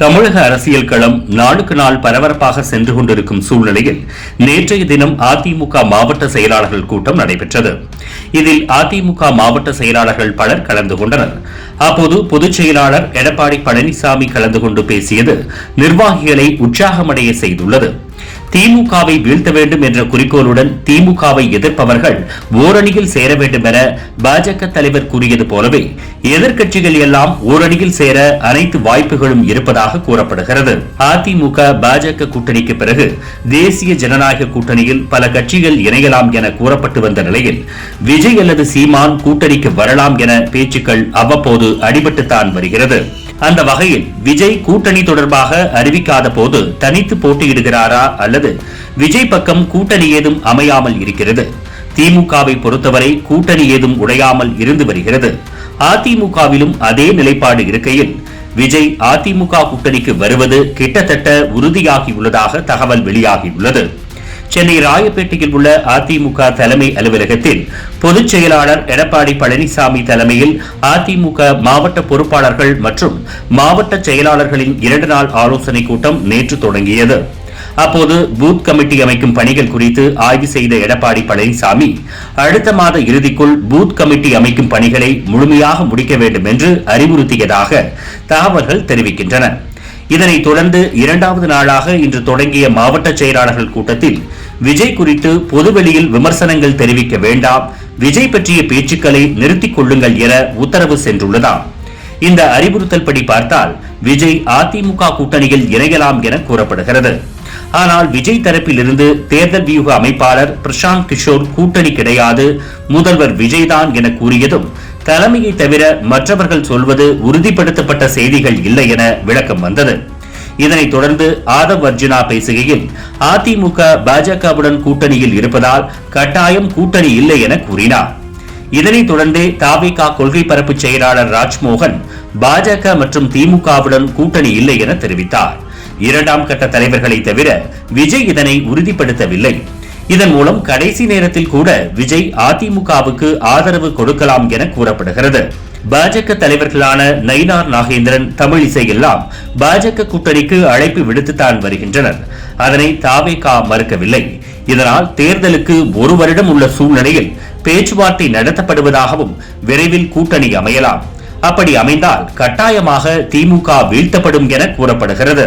தமிழக அரசியல் களம் நாளுக்கு நாள் பரபரப்பாக சென்று கொண்டிருக்கும் சூழ்நிலையில் நேற்றைய தினம் அதிமுக மாவட்ட செயலாளர்கள் கூட்டம் நடைபெற்றது. இதில் அதிமுக மாவட்ட செயலாளர்கள் பலர் கலந்து கொண்டனர். அப்போது பொதுச் செயலாளர் எடப்பாடி பழனிசாமி கலந்து கொண்டு பேசியது நிர்வாகிகளை உற்சாகமடைய செய்துள்ளது. திமுகவை வீழ்த்த வேண்டும் என்ற குறிக்கோளுடன் திமுகவை எதிர்ப்பவர்கள் ஓரணியில் சேர வேண்டும் என பாஜக தலைவர் கூறியது போலவே எதிர்க்கட்சிகள் எல்லாம் ஓரணியில் சேர அனைத்து வாய்ப்புகளும் இருப்பதாக கூறப்படுகிறது. அதிமுக பாஜக கூட்டணிக்கு பிறகு தேசிய ஜனநாயக கூட்டணியில் பல கட்சிகள் இணையலாம் என கூறப்பட்டு வந்த நிலையில் விஜய் அல்லது சீமான் கூட்டணிக்கு வரலாம் என பேச்சுக்கள் அவ்வப்போது அடிபட்டுத்தான் வருகிறது. அந்த வகையில் விஜய் கூட்டணி தொடர்பாக அறிவிக்காத போது தனித்து போட்டியிடுகிறாரா அல்லது விஜய் பக்கம் கூட்டணி ஏதும் அமையாமல் இருக்கிறது? திமுகவை பொறுத்தவரை கூட்டணி ஏதும் உடையாமல் இருந்து வருகிறது. அதிமுகவிலும் அதே நிலைப்பாடு இருக்கையில் விஜய் அதிமுக கூட்டணிக்கு வருவது கிட்டத்தட்ட உறுதியாகியுள்ளதாக தகவல் வெளியாகியுள்ளது. சென்னை ராயப்பேட்டையில் உள்ள அதிமுக தலைமை அலுவலகத்தில் பொதுச் செயலாளர் எடப்பாடி பழனிசாமி தலைமையில் அதிமுக மாவட்ட பொறுப்பாளர்கள் மற்றும் மாவட்ட செயலாளர்களின் இரண்டு நாள் ஆலோசனைக் கூட்டம் நேற்று தொடங்கியது. அப்போது பூத் கமிட்டி அமைக்கும் பணிகள் குறித்து ஆய்வு செய்த எடப்பாடி பழனிசாமி அடுத்த மாத இறுதிக்குள் பூத் கமிட்டி அமைக்கும் பணிகளை முழுமையாக முடிக்க வேண்டும் என்று அறிவுறுத்தியதாக தகவல்கள் தெரிவிக்கின்றன. இதனைத் தொடர்ந்து இரண்டாவது நாளாக இன்று தொடங்கிய மாவட்ட செயலாளர்கள் கூட்டத்தில் விஜய் குறித்து பொதுவெளியில் விமர்சனங்கள் தெரிவிக்க வேண்டாம். விஜய் பற்றிய பேச்சுக்களை நிறுத்திக் கொள்ளுங்கள் என உத்தரவு சென்றுள்ளதாம். இந்த அறிவுறுத்தல் படி பார்த்தால் விஜய் அதிமுக கூட்டணியில் இணையலாம் என கூறப்படுகிறது. ஆனால் விஜய் தரப்பிலிருந்து தேர்தல் வியூக அமைப்பாளர் பிரசாந்த் கிஷோர் கூட்டணி கிடையாது. முதல்வர் விஜய்தான் என கூறியதும் தலைமையை தவிர மற்றவர்கள் சொல்வது உறுதிப்படுத்தப்பட்ட செய்திகள் இல்லை என விளக்கம் வந்தது. இதனைத் தொடர்ந்து ஆதவ் அர்ஜுனா பேசுகையில் அதிமுக பாஜகவுடன் கூட்டணியில் இருப்பதால் கட்டாயம் கூட்டணி இல்லை என கூறினார். இதனைத் தொடர்ந்தே தாவிகா கொள்கை பரப்பு செயலாளர் ராஜ்மோகன் பாஜக மற்றும் திமுகவுடன் கூட்டணி இல்லை என தெரிவித்தார். இரண்டாம் கட்ட தலைவர்களை தவிர விஜய் இதனை உறுதிப்படுத்தவில்லை. இதன் மூலம் கடைசி நேரத்தில் கூட விஜய் அதிமுகவுக்கு ஆதரவு கொடுக்கலாம் என கூறப்படுகிறது. பாஜக தலைவர்களான நயினார் நாகேந்திரன் தமிழிசை எல்லாம் பாஜக கூட்டணிக்கு அழைப்பு விடுத்துத்தான் வருகின்றனர். அதனை தாவேகா மறுக்கவில்லை. இதனால் தேர்தலுக்கு ஒரு வருடம் உள்ள சூழ்நிலையில் பேச்சுவார்த்தை நடத்தப்படுவதாகவும் விரைவில் கூட்டணி அமையலாம். அப்படி அமைந்தால் கட்டாயமாக திமுக வீழ்த்தப்படும் என கூறப்படுகிறது.